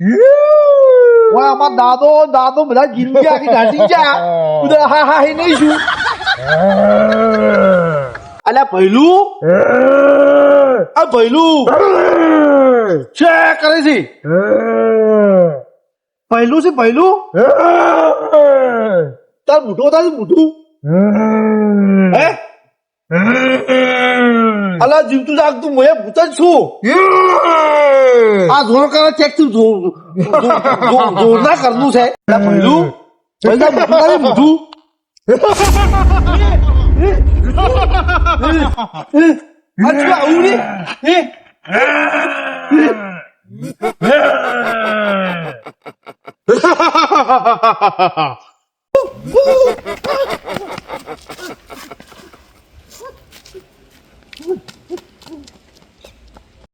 વાહ આમાં દાદો દાદો બધા જિંદગી આખી ઘાટી જા બધા હા હા હે નહીં શું અલ્યા ભૈલું આ ભૈલું છે કરે છે ભૈલું છે ભૈલું તાર મોટો હતા મોટું હે અલા જીવતું જાગતું મોએ ભૂત જ છું આ જોર કરે ચેક તું જોર ના કરનું છે ભૈલું તાર મોટું મોટું આ આવું ને હે?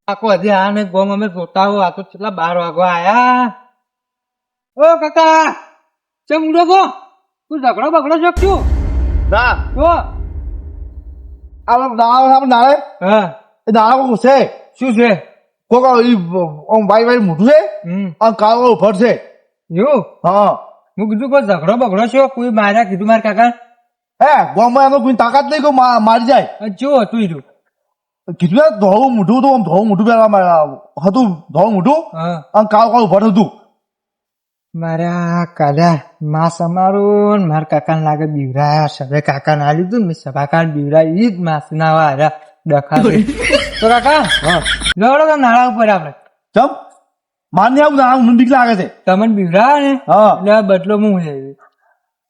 આખો હજી આ ને ગોમ અમે જોતા હો આ તો કેટલા બાર વાગો આયા. ઓ કાકા ચમ ઉડો છો? તું ઝઘડો બગડો છો કે ના. જો આ નાળા આપણે નાળે? હા. એ નાળા કોક છે શું છે? કોક ઈ ઓમ ભાઈ ભાઈ મોટું છે? હમ. અને કાળો ઉભર છે? એવું? હા. હું કીધું કોઈ ઝઘડો બગડો છો? કોઈ માર્યા કીધું મારા કાકા? હે ગામમાં એનો કોઈ તાકાત નહીં કોઈ મારી જાય. આ જો હતું ઈ રહ્યું. કીધું ને ધોળું મોઢું હતું આમ ધોળું મોઢું પેલા મારા હતું ધોળું મોઢું અને કાળું કાળો ઉભર હતું મારા કાકા માસ અમારું ને મારા કાકા લાગે બીવરાયા સભે કાકા ના લીધું મેં સભા કાકા બીવરાય ઈ જ માસ ના વાળા ડખા તો કાકા લડો તો નાળા ઉપર આપણે ચમ માન્ય આવું ના મને બીક લાગે છે તમને બીવરાયા ને હા એટલે બદલો હું લેવી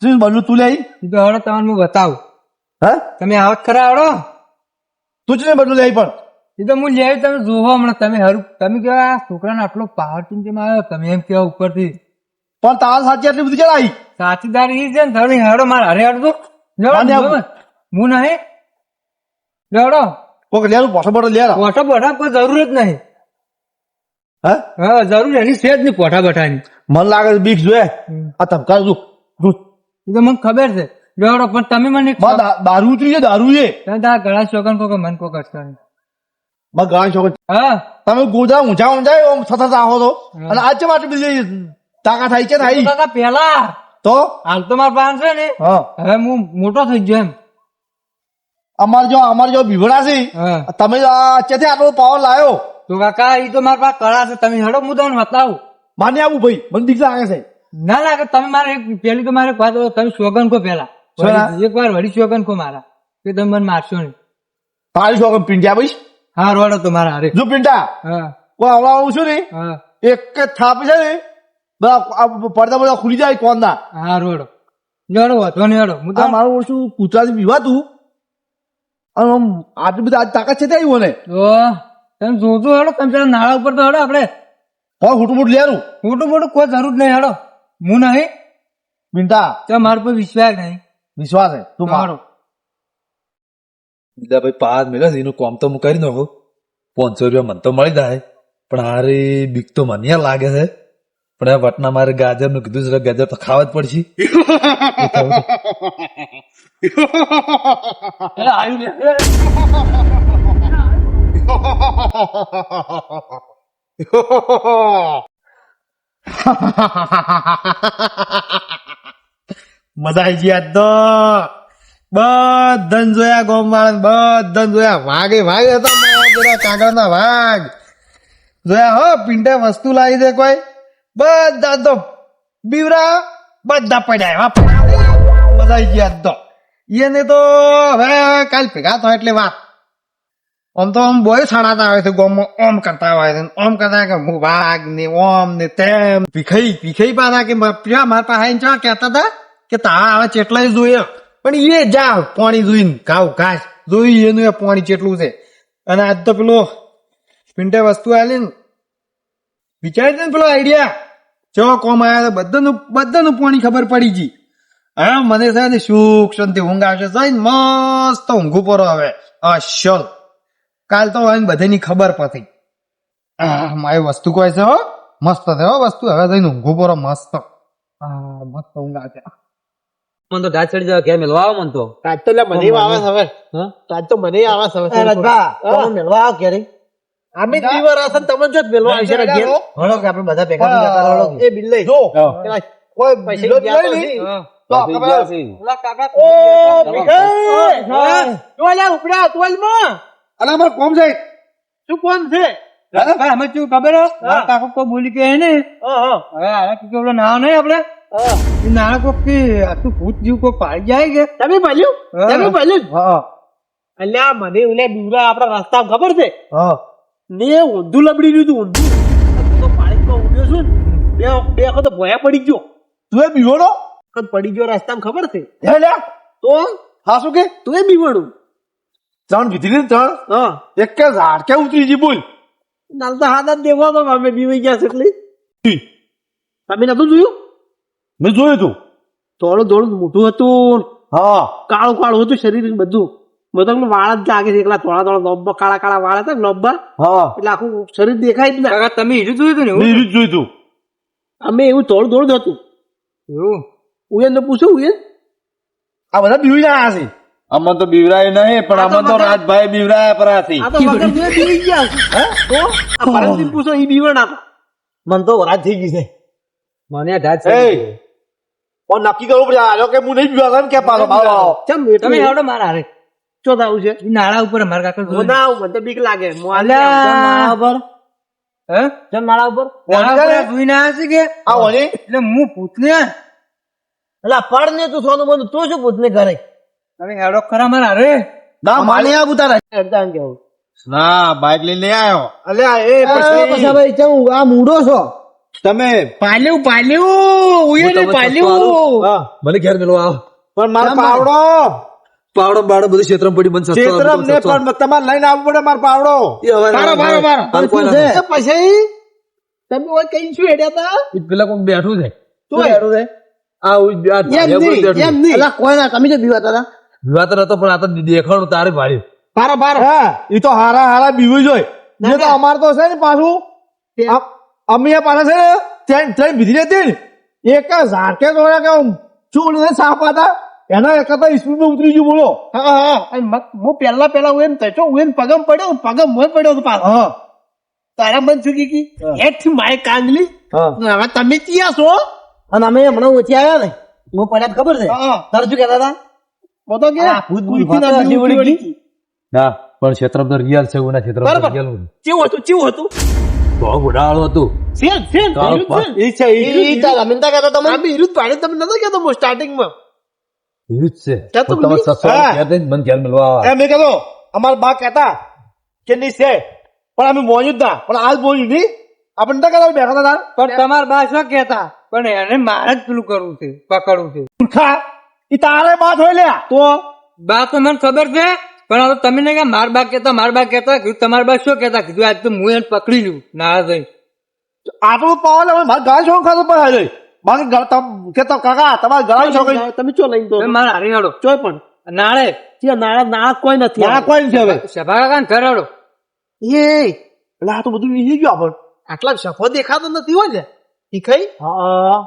શું બદલું તું લે તો હવે તમને હું બતાવું હા તમે આવત ખરા હળો તું જ નહીં બદલું લે પણ. એ તો હું લેવી તમે જોવો હમણાં તમે હરું તમે કેવા આ છોકરાને આટલો પાવર ચીંચી આવ્યો? તમે એમ કેવા ઉપરથી. પણ તાર સાચી આટલી બધી આવી? સાચીદાર ઈ છે ને તમે હળો મારે હરે હળો માને હું નહીં. લડો કોક લેલું પોઠો બોટો લે પોઠો બોઠા કોઈ જરૂર જ નહીં. હા? હા જરૂર એની છે જ નહીં પોઠા બોઠાની. મન લાગે બીક જોએ આ ધમકાર જો તો મને ખબર છે. લડો પણ તમે મને દારૂ ઉતરી છે દારૂ છે. તારા ગળા શોકન કો કે મન કોક નહીં માં ગાણ છોકરો હા. તમે ગોજા ઊંચા ઊંચા સતત આવો તો અને આજ ચમ આટલી બધી તાકાત થાય છે થાય કાકા પેલા તો? હાલ તો મારા પાસે છે ને. હા. હવે હું મોટો થઈ ગયો એમ. અમાર જો અમાર જો બીવડા છે. તમે ચેથી આટલો પાવર લાયો. તો કાકા એ તો મારા પાસે કળા છે. તમે હેડો હું તમને બતાવું. માને આવું ભાઈ. મને લાગે છે. ના ના તમે મારે પેલી તો મારે તમે શોગન કો પેલા? એક વાર વળી ચોકન કો મારા. કે તમે મને મારશો નહીં. તારી છોકરો પીંડ્યા ભાઈ હા રોડો તો મારા હારે. જો પિંટા હા. કોઈ આવું છું ને એક જ થાપ છે ને બધા પડદા બધા ખુલી જાય કોણના. હા રોડો. નડો વાંધો નડો. હેડો હું તો મારું ઓછું કૂતરાથી બીવાતું અને આમ આટલી બધી આજ તાકાત છે ત્યાં મને. તમે જોજો હેડો તમે પેલા નાળા ઉપર તો હેડો આપણે. પણ મોટું મોટું લેવાનું. મોટું મોટું કોઈ જરૂર નહીં હેડો. હું નહીં. ત્યાં મારા પર વિશ્વાસ નહીં. વિશ્વાસ હે તું મારો. બીજા ભાઈ પાંચ મિલે છે એનું કામ તો હું કરી નાખું. પાંચસો રૂપિયા મને તો મળી જાય. પણ હારે બીક તો મને લાગે છે. પણ આ વટના મારે ગાજરનું કીધું છે ગાજર તો ખાવા જ પડશે. મજા આવી ગઈ આજ તો બધાને જોયા ગોમ બધાને જોયા. વાઘે વાઘ હતા મારા કાગળના વાઘ. જોયા હો, પિંડા વસ્તુ લાવી દે કોઈ? બધા તો બીવરા, બધા પડ્યા. મજા આવી ગયા તો. એને તો હવે કાલ ભેગા થાય એટલે વાત. આમ તો આમ બોય સણાતા હોય છે ગોમમાં ઓમ કરતા હોય છે ઓમ કરતા કે હું વાઘ ને ઓમ ને તેમ. ભીખાઈ ભીખાઈ પાછા કે પેલા મારા પાસે ચા કહેતા હતા? કે તારા આવા ચેટલાય જોઈએ. પણ એ જા પાણી જોઈને ઘાવ ઘાસ જોઈ એનું એ પાણી ચેટલું છે. અને આજ તો પેલો પિંટે વસ્તુ આલી ને. વિચારી ને પેલો આઈડિયા ચો કોમ આવ્યા બધાનું બધાનું પાણી ખબર પડી ગઈ. હા, મને છે સુખ શાંતિ ઊંઘ આવશે જઈને મસ્ત ઊંઘું પરો હવે. અશલ કાલ તો હોય બધાની ખબર પડી આ મારી વસ્તુ કોઈ છે હો? મસ્ત છે હો વસ્તુ. હવે જઈને ઊંઘું પરો મસ્ત. હા, મસ્ત ઊંઘ આવે મને તો ઢાચ ચડી જવા ઘેર મેલવા આવો મન તો. તાજ તો લે મને આવા છે હવે. તાજ તો મને આવા હવે. તમે મેળવા આવો ક્યારે અમે દીવર આસન તમે જો મેલવા આવી જરા ઘેર. હળો કે આપણે બધા ભેગા જતા રહો એ બિલ્લે જો કોઈ પૈસા લો લઈ. હા. તો પેલા કાકા ઓ ભીખાઈ! તું અલ્યા ઉપડ્યા ટોલમાં. અલા અમારે કોમ જાય શું કોણ છે? ભાઈ, અમે શું ખબર કાકો કોઈ બોલી કે ને. હવે કે નહીં આપણે? નાના કોક કે આ ભૂત જેવું કોઈ પાડી જાય કે? તમે ભલ્યું? તમે ભલ્યું? હા. અલ્યા મને ઓલે બીવરા આપણા રસ્તામાં ખબર છે? હા. ને ઊંધું લબડી રહ્યું હતું ઊંધું. તો પાણીમાં ઊંઘ્યો છું બે બે વખત ભોયા પડી ગયો. તું એ બીવડો વખત પડી ગયો રસ્તામાં ખબર છે? તો? હા શું કે? તું એ બીવડું ત્રણ કીધી ને ત્રણ? હા. એક કે ઝાડ કે ઉતરી જી બોલ. નાલ તો હાથ જ દેખો તો અમે બીવાઈ ગયા છે એટલે. તમે નતું જોયું? મેં જોયું તું થોડું થોડું મોટું હતું. હા. કાળું કાળું હતું શરીર ને બધું. બધું તમને વાળ જ લાગે છે એકલા થોડા થોડા લોબ્બા કાળા કાળા વાળ હતા લોબ્બા એટલે આખું શરીર દેખાય જ ના. તમે હીરું જોયું હતું ને એવું? જોયું તું અમે એવું થોડું થોડું જ હતું. એવું? ઉયન તો પૂછો ઉયન આ બધા બીવી ના છે. અમને તો બીવરાય નહીં પણ આમાં તો અમને તો બધા- રાજભાઈ બીવરાયા પરાથી આ તો વગર બે બીવી ગયા છે. તો આ પરમદીપ પૂછો ઈ બીવણ આપો મન તો વરાજ થઈ ગઈ છે. મને આ છે પણ નક્કી કરવું પડે આલો કે હું નહીં પીવા ને કે પાલો પાલો ચમ તમે આવડો મારા રે ચો આવું છે? નાળા ઉપર અમારા કાકા હું ના આવું મને તો બીક લાગે. હું આલે નાળા ઉપર? હે? ચમ નાળા ઉપર નાળા ઉપર આવ્યા છે કે? આ ઓલી એટલે હું ભૂતને એટલે પડ ને તું સોનું બંધ તું શું પૂછને કરે તમે હેડો ખરા મારા રે ના માને આ ઉતારા એકદમ કેવું ના બાઇક લઈને આવ્યો અલ્યા એ પછી ભાઈ ચમ આ મૂડો છો. તમે પાલ્યું પાલ્યું ઉયે ને પાલ્યું. હા. મને ઘેર મેલો આવો. પણ મારો પાવડો. પાવડો બાડો બધું ક્ષેત્રમ પડી મને છે ચેતરમ ને પણ તમારે લઈને આવવું પડે મારો પાવડો. મારો મારો મારો. પછી? તમે ઓય કઈ શું હેડ્યા તા? પેલા કોણ બેઠું છે? શું હેડું છે? આ એમ નહીં એમ નહીં. કોઈ ના તમે જો બીવાતા હતા વિવાદ હતો પણ આ તો દેખાણું તારે ભાડ્યું પારા પાર. હા. એ તો હારા હારા બીવું જોઈ જે તો અમાર તો છે ને પાછું અમે પાછા છે ને ટ્રેન ટ્રેન બીધી જતી ને. એક ઝાડકે જોડે કે ચૂડ ને સાપ હતા. એના એક તો સ્પીડમાં ઉતરી ગયું બોલો. હા હા હું. પેલા પેલા હું એમ થયો હું એમ પગમ પડ્યો પગમ મોય પડ્યો હતો પાછો. હા. તારા મન ચૂકી કી હેઠ માય કાંગલી. હવે તમે ક્યાં છો? અને અમે હમણાં ઓછી આવ્યા ને. હું પડ્યા ખબર છે. તારે શું કહેતા હતા? કે? ના. ના પણ ક્ષેત્ર રિયલ છે એના ક્ષેત્ર રિયલ કેવું હતું કેવું હતું? તો ઘોડાળું હતું. સેમ સેમ તારો છે. ઈ છે ઈ ઈ તારા અમીનતા કહેતા તમે આ વિરુદ્ધ પાડે તમે નતો કહેતો હું સ્ટાર્ટિંગમાં? છે. તો તમે બોલી? સસ્તો હા. કહેતા ને મને ઘેર મેળવા આવો. એમ મેં કહેતો અમારા બા કહેતા કે નહીં છે પણ અમે મોયું જ ના. પણ આજ બોલ્યું નહીં. આપણે તો કહેતા બેઠા હતા પણ તમારા બા શું કહેતા? પણ એને મારે જ પેલું કરવું છે પકડવું છે. ઈ તારે બાત હોય લ્યા. તો? બા તો મને ખબર છે પણ હવે તમે ને કે માર બા કેતા માર બા કેતા કીધું તમારા બા શું કેતા કીધું આજ તો હું એને પકડી લઉં નારાજ થઈ આટલું પાવર હવે મારે ગાય શું ખાતું પડે મારે કેતો કાકા તમારે ગળાઈ છો કઈ તમે ચો લઈને તો મારે હારી હાડો. ચોય પણ. નાળે. નાળા નાળા કોઈ નથી આ કોઈ નથી હવે. સભા કાકા ને ઘર હેડો. એ એટલે આ તો બધું વીસી ગયો આપણ. આટલા સફો દેખાતો નથી હોય ને. કઈ હા.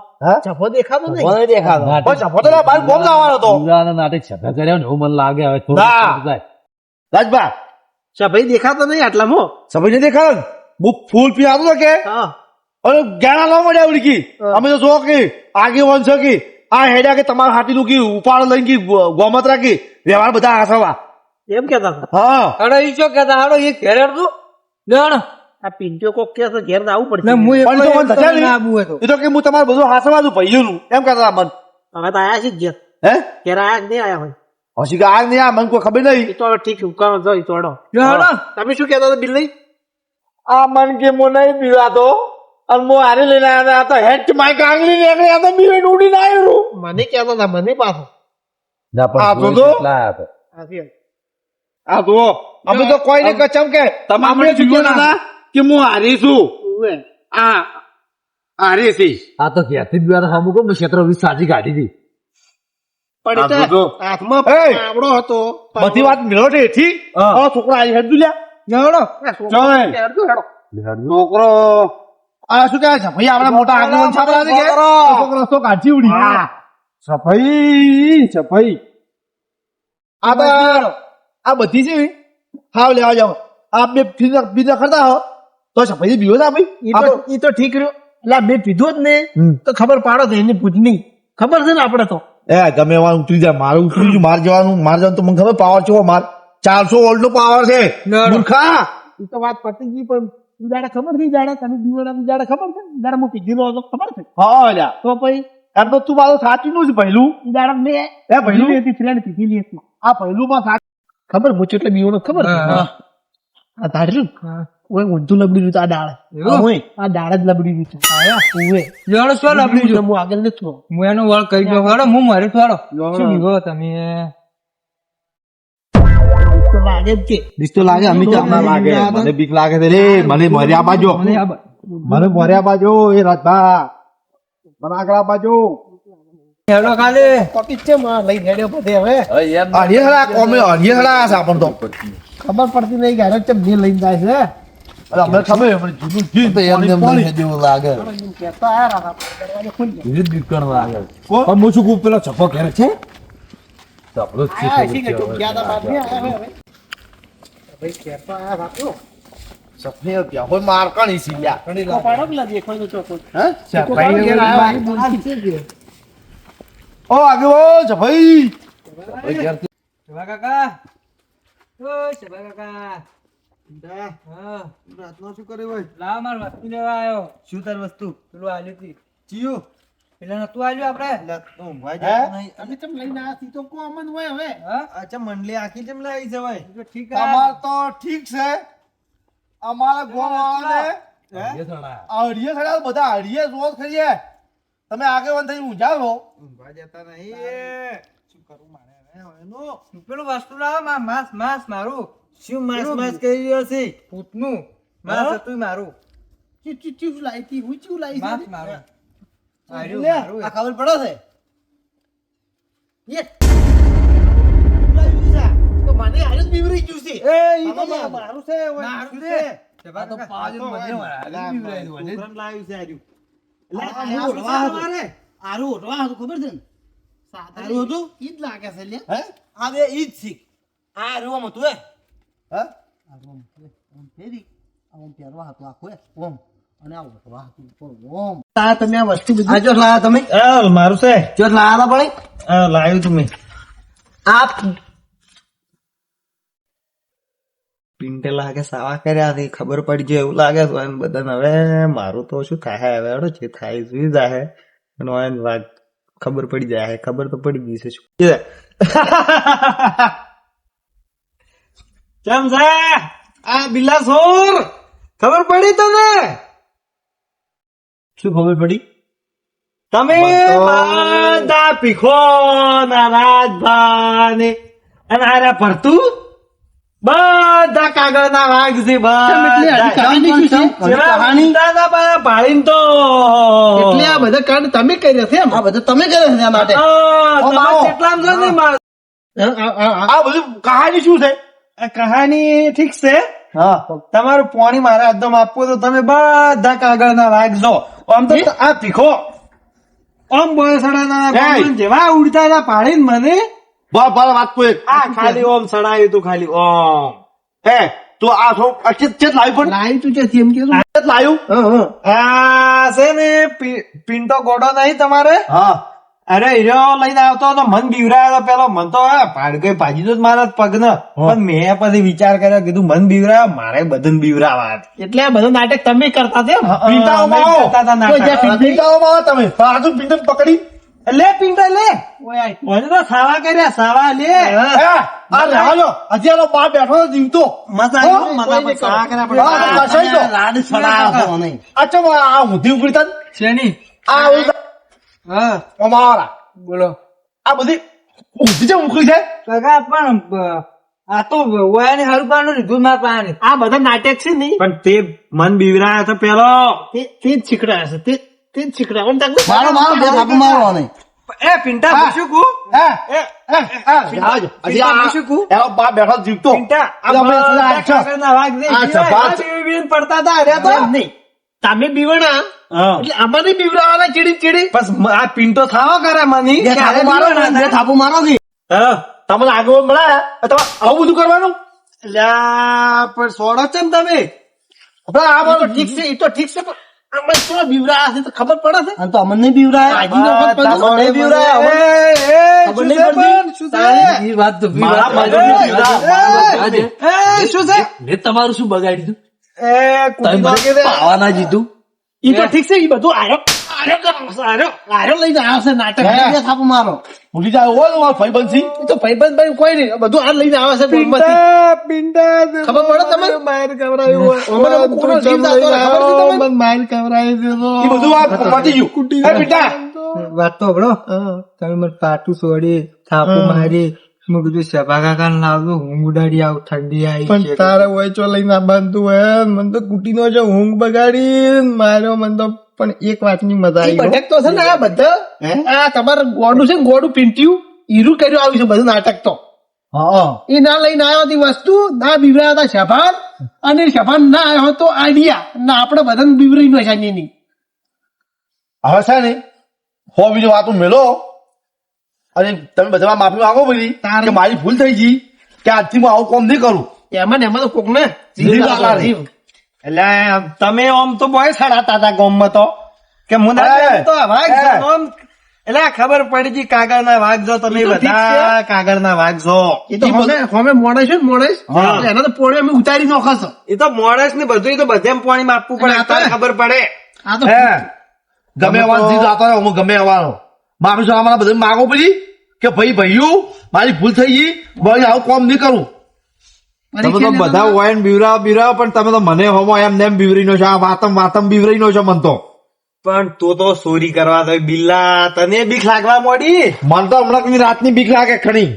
સફો દેખાતો નહીં. દેખાતો. પણ ચપો તો બાર બોમ લાવવાનો હતો. બીવરાના નાટક છતાં કર્યા ને એવું મને લાગે હવે થોડું ના. રાજભા. સભાઈ દેખાતો નહીં આટલા મો નથી નહીં દેખાતો? હું ફૂલ પી આવતો કે? હા. અને જ્ઞાન લાવ મળ્યા ઉડકી. અમે તો જો કે આગે વંશ કે. આ હેડા કે તમારા હાથી નું કી ઉપાડ લઈને કી ગોમત રાખી. વ્યવહાર બધા હાસવા એમ કેતા હતા? હા. અરે ઈ શું કેતા હાડો એ ઘેર હેડો લેવાનો આ પિંચો કોક કે તો ઘેર આવું પડશે. હું પણ તો મન મને નહીં આવું ના હતો એ તો કે હું તમારું બધું હાસવા દઉં ભાઈઓનું એમ કહેતા મન. હવે તો આયા છે જ ઘેર. હે? ઘેર આયા નહીં આયા હોય. હસી કે આગ નહીં આ મને કોઈ ખબર નહીં. તો હવે ઠીક ઉકાળો જો તો હેડો તમે શું કહેતા બિલ નહીં? આ મન કે મો નહીં પીવાતો અને મો હારે લઈને આવ્યા હતા હેટ માઈક આંગળી નીકળી આ તો બીવે ઉડીને આવ્યું મને કહેતા હતા મને પાછો. ના આ પણ તો જોઈ તો. વાત. આ તો અમે તો કોઈ ને કચમ કે તમામ કહેતા હતા? કે હું હારી છું આ હારી છે આ તો ક્યાંથી સામું કહું, મેં ક્ષેત્ર વીસ સાચી કાઢી હતી પણ આ હાથમાં એ! હતો બધી વાત મેળો છે એથી? છોકરા આવી હેડ લ્યા. છોકરો ચાલ. હેડજો, હેડો. છોકરો. આ શું કહે છે? આપણા મોટા આગેવાન છાપરા છે છોકરો. રસ્તો કાઢી ઉડી. સફાઈ સફાઈ આ તો આ બધી છે હાવ લેવા જાવ આ બે બીજા કરતા હો. તો સફાઈ બીવો ના ભાઈ? એ તો ઠીક રહ્યો. એટલે મેં પીધું જ ને. તો ખબર પાડો તો એની પૂછની ખબર છે ને આપણે તો? એ ગમે એવા ઉતરી જાય મારું ઉતરી ગયું માર જવાનું માર જવાનું તો મને ખબર પાવર છે માર? ચારસો વોલ્ટ નો પાવર છે. મૂર્ખા! એ તો વાત પતી ગઈ પણ જાડે ખબર નહીં જાડે તને બીવડા જાડે ખબર છે? જાડે હું પીધેલો હતો ખબર છે? હા તો પછી? એમ તો તું મારું સાચું નું છે પહેલું. જાડે મેં એ પહેલું? હતી ફ્રેન્ડ પીધેલી હતી આ પહેલું માં. સાચું ખબર હું એટલે બીવડો ખબર છે? હા. તારી ધાર્યું ઓય ઊંધું લબડી રહ્યું છે આ ડાળ. ઓય આ ડાળ જ લબડી રહ્યું આયા ઓય જોડો શું લબડી જો હું આગળ નથી થયો. હું એનો વળ કહી ગયો. વાળો હું મારે થોડો શું બીવો તમે? તો તો લાગે લાગે. મને બીક લાગે છે. રે મને મર્યા બાજો. મને મર્યા બાજો એ રાજભા. મને આગળ બાજો. હેડો ખાલી. પકીટ છે માં લઈ હેડ્યો બધે હવે. કોમે અઢી છે આપણ તો. ખબર પડતી નહીં ગાડો ચમ લઈને જાય છે. અમને ખબર અમને જૂનું જીન તો એમને એમ લઈને જેવું લાગે ગયો. વિવિધ બીકણ લાગે પણ હું શું કહું પેલો છપ્પો ઘેર છે આપણો જ છે. ગયા તા. ભાઈ કહેતા આયા રાખો સફેદ પ્યા હોય માર કણી સી લ્યા તો પાડો પેલા દેખાય તો ચોખ્ખો. હે તો ઘેર આવ્યો. આ છે કે. ઓ આગળ ભાઈ કાકા ઓ કાકા હા રાતનો શું કર્યું હોય? લાવ માર વસ્તુ લેવા આવ્યો શું તાર વસ્તુ? પેલું આલ્યું તી. ચિયું. પેલા નતું આલ્યું આપણે ઊંઘવા જતો નહીં. તમે ચમ લઈને આયા છી તો કોમન હોય હવે. અચ્છા મંડળી આખી કેમ લાવી છે ભાઈ. ઠીક અમાર તો ઠીક છે. અમારા ગોમ વાળાને એ થણા. બધા અઢીએ રોજ ખરીએ તમે આગળ થઈ ઊંઝા છો ઊંઘવા જતા નહીં શું કરું મારે હવે? એનું પેલું વસ્તુ લાવો માં માસ માસ મારું. શું માસ માસ કરી રહ્યો છે? ભૂતનું. માસ હતું મારું. ચી ચી ચી લાઈ તી હું ચી લાઈ માસ મારું. આર્યું મારું આ ખબર પડો છે? યે. તો મને હાલ જ બીવરી ગયું એ ઈ તો મારું મારું તો મને લાવ્યું. એટલે હતું. આરું હતું ખબર છે ને? સાદરું હતું? ઈ જ લાગે છે લે. હે? આ બે ઈ જ શીખ આ રૂમ હતું એ હે? આ ઓમ ફેરી ઓમ પહેરવા હતું આખું ઓમ અને આ ઓઢવા ઓમ તા તમે આ વસ્તુ બધી આ જો લાયા તમે? મારું છે. જો લાયા હતા પણ લાવ્યું તમે આપ પિંટે લાગે સાવા કર્યા છે ખબર પડી જાય એવું લાગે છે. એમ બધાને હવે મારું તો શું થાય હવે હેડો જે થાય સુઈ જાય અને ખબર પડી જાય ખબર તો પડી ગઈ છે શું કેમ છે? આ બિલાસોર? ખબર પડી તને? શું ખબર પડી? તમે બધા પીખો ના રાજભાને અને આરા ભરતું? બધા કાગળ ના વાઘ છે? ભાળીને તો. એટલે આ બધા કાંડ તમે કર્યા છે આ બધા તમે કર્યા છે આ માટે? આ, બધું કહાની શું છે? કહાની ઠીક છે? હા. તમારું પાણી મારે હાથમાં આપવું તો તમે બધા કાગળ ના રાખજો આમ તો આ પીખો આમ એય. જેવા ઉડતા હતા પાણી મને બોલ બોલ વાત કોઈ આ ખાલી ઓમ સડાયું તું ખાલી ઓમ. હે તો આ છો અચિત ચેત ચેત લાવ્યું પણ? લાવી તું છે એમ કીધું ચેત લાવ્યું? આ છે ને પી- પિંટો ગોડો નહીં તમારે? હા. અરે હીરો લઈને આવતો તો મન બીવરાયો પેલો. મન તો પાડકે ભાજી તો મારા પગ ન પણ મેં પછી વિચાર કર્યો કીધું મન બીવરાયો મારે બધું બીવરાવા. એટલે આ બધું નાટક તમે કરતા આવો. તમે. પાછું પિંટો પકડી. લે પિંટા લે. ઓય તો સાવા કર્યા સાવા લે. આ લેવાજો હજી આનો બા બેઠો જીવતો. મજા આવી સાવા કર્યા તો. લાડ સડાવો આ ચમ આ શેની? આ હા. અમારા બોલો. આ બધી ચમ ઉકળી છે? કાકા પણ આ તો વયાની હારું પાનું લીધું મારા પાણી આ બધા નાટક છે ને પણ તે મન બીવરાયો તો પેલો. તે તે જ શીખડાયા છે તે તે જ શીખડાયા. પણ તાકે- મારો મારો બે થાપુ મારો નહીં. એ પિંટા પૂછ્યું કુ? એનો બા બેઠો જીવતો. નહીં. પડતા હતા અરે નહીં. તમે બીવણા? એટલે અમારે બીવડાવાના ચીડી ચીડી? બસ આ પિન્ટો થાવો કરે મની થાપુ મારો ને થાપુ મારો કે તમને આગળ મળે તમે આવું બધું કરવાનું? અલ્યા પણ સોડો છે ને તમે? આ બધું ઠીક છે એ તો ઠીક છે પણ બીવરા છે તો ખબર પડે છે? તો અમને નહીં બીવરાયા અમને ખબર નહીં પડતી. વાત તો શું છે? મેં તમારું શું બગાડી દીધું એ તમે કુટી નાખી મને દે. પાવા ના જીતું ઈ તો ઠીક છે ઈ બધું આરો. આરો આરો. લઈને આવ્યો છે નાટક થાપ મારો. ભૂલી જાય હોય મારો ભાઈબંધ તો ભાઈબંધ ભાઈ કોઈ નહીં બધું આ લઈને આવે છે પિંડા પિંડા ખબર પડે તમને? માર કવરાયું. હોય. અમને અમુક કોનો જીવ જાતો ખબર છે તમને? મને માર કવરાયું છે તો. ઈ બધું આ પતી ગયું. કુટી એ બેટા. વાત તો હબળો તમે મને પાટું છોડી થાપુ મારી મેં કીધું સભા કાકા લાવજો ઊંઘ ઉડાડી આવું ઠંડી આવી પણ છે. તારે વચો લઈને આ બાંધતું હોય મને તો કુટીનો જો ઊંઘ બગાડી માર્યો મને તો. પણ એક વાતની મજા આવી ભટક તો છે ને આ બધા? આ તમારે ગોડું છે ને ગોડું પીંટ્યું? ઈરું કર્યું આવ્યું છે બધું નાટક તો. એ ના લઈને આવ્યો હતી વસ્તુ ના બીવરાયા હતા શભાન અને શભાન ના આવ્યો હતો આઈડિયા ના આપણે બધાને બીવરી નો છે હવે છે ને હો બીજો વાતો મેલો. અને તમે બધા માફી માંગો પછી કે મારી ભૂલ થઈ ગઈ. કે આજથી હું આવું કોમ નહીં કરું. એમાં એમાં તો કોક ને. એટલે તમે આમ તો બોય સડાતા હતા ગામમાં તો. કે હું આમ. એટલે ખબર પડી ગઈ કાગળ ના છો તમે તો બધા કાગળ ના છો એ તો હમે મોડે છે ને મોડે એના તો પોળે અમે ઉતારી નોખશો. એ તો મોડસ ને બધું તો બધે પોણી માં આપવું પડે તો- ખબર પડે. આ તો ગમે અવાજ જીત આવતો હું ગમે અવાનો માફી જો અમારા બધા માગો પછી કે ભાઈ ભાઈઓ મારી ભૂલ થઈ ગઈ ભાઈ આવું કોમ નહીં કરું. તમે તો બધા હોય ને બીવરા બીવરા પણ તમે તો મને હોમો એમ નેમ બીવરી નો છો આ વાતમ વાતમ બીવરી નો છો મન તો. પણ તો તો ચોરી કરવા તો બિલ્લા તને બીક લાગવા મોડી? મન તો હમણાં રાત રાતની બીક લાગે ખણી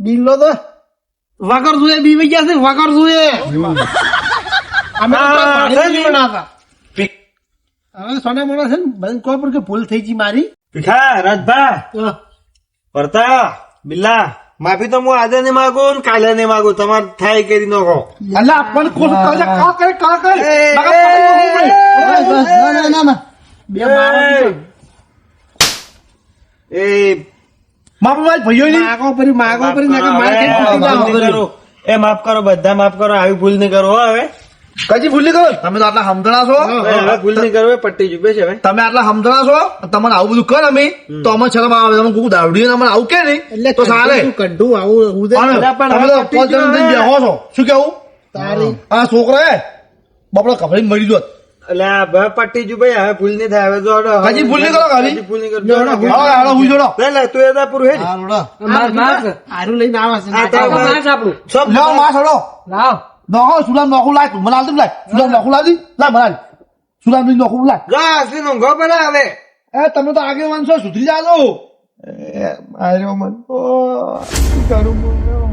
બિલ્લો તો વગર જોઈએ બીવી ગયા છે વગર જોઈએ અમે તો પાણી ને? હતા. હવે સોના મોડા છે ને બધાને કહો પણ કે ભૂલ થઈ ગઈ મારી. પીઠા રાજભા ભરતા બિલ્લા માફી તો હું આજે નહીં માગો ને કાલે નહીં માગો તમારે થાય કરી નાખો. અલ્લા પણ કોણ કાલે કા કરે કા કરે ના ના ના ના. બે મારો એ. માફી મારી ભયો ની માગો પરી માગો પરી નાખે માર ખાઈને હવે તૂટી ભૂલ નહીં જાઓ. કરો. એ માફ કરો બધા માફ કરો આવી ભૂલ નહીં કરો હો હવે. કજી ભૂલ નહીં કરો તમે તો આટલા સમજણા છો. ભૂલ નહીં કરો પટ્ટી જુબે છે તમે આટલા સમજણા છો તમને આવું બધું કર અમે. તો અમે શરમ આવે તમે કુકુ દાવડી અમને આવું કે નહીં? એટલે તો સારે કઢું આવું ઉદય પણ તમે તો પાંચ જણ થઈને બેહો છો. શું કેવું? તારી. આ છોકરા હે બપડો કપડી મરી જોત. એટલે હવે પટ્ટી ચૂપે હવે ભૂલ નહીં થાય. હવે જોડો હજી ભૂલ નહીં કરો ખાલી? ભૂલ નહીં કરો. જો હડો, જો હાલો હાલો જોડો. લે લે તું એદા પૂરું હેડ માર માર. આરું લઈને આવા છે આ તો માસ આપણું. સબ લ્યો માં છોડો લાવ. નોખો સુલામ નોખું લાય તું મને આલતું લાય સુલામ નોખું લાવી લાય મને આલ સુલામની નોખું લાય જો અસલી ઊંઘો પડે એ તમે તો આગેવાન છો સુધરી જાજો એ મન કરું બોલો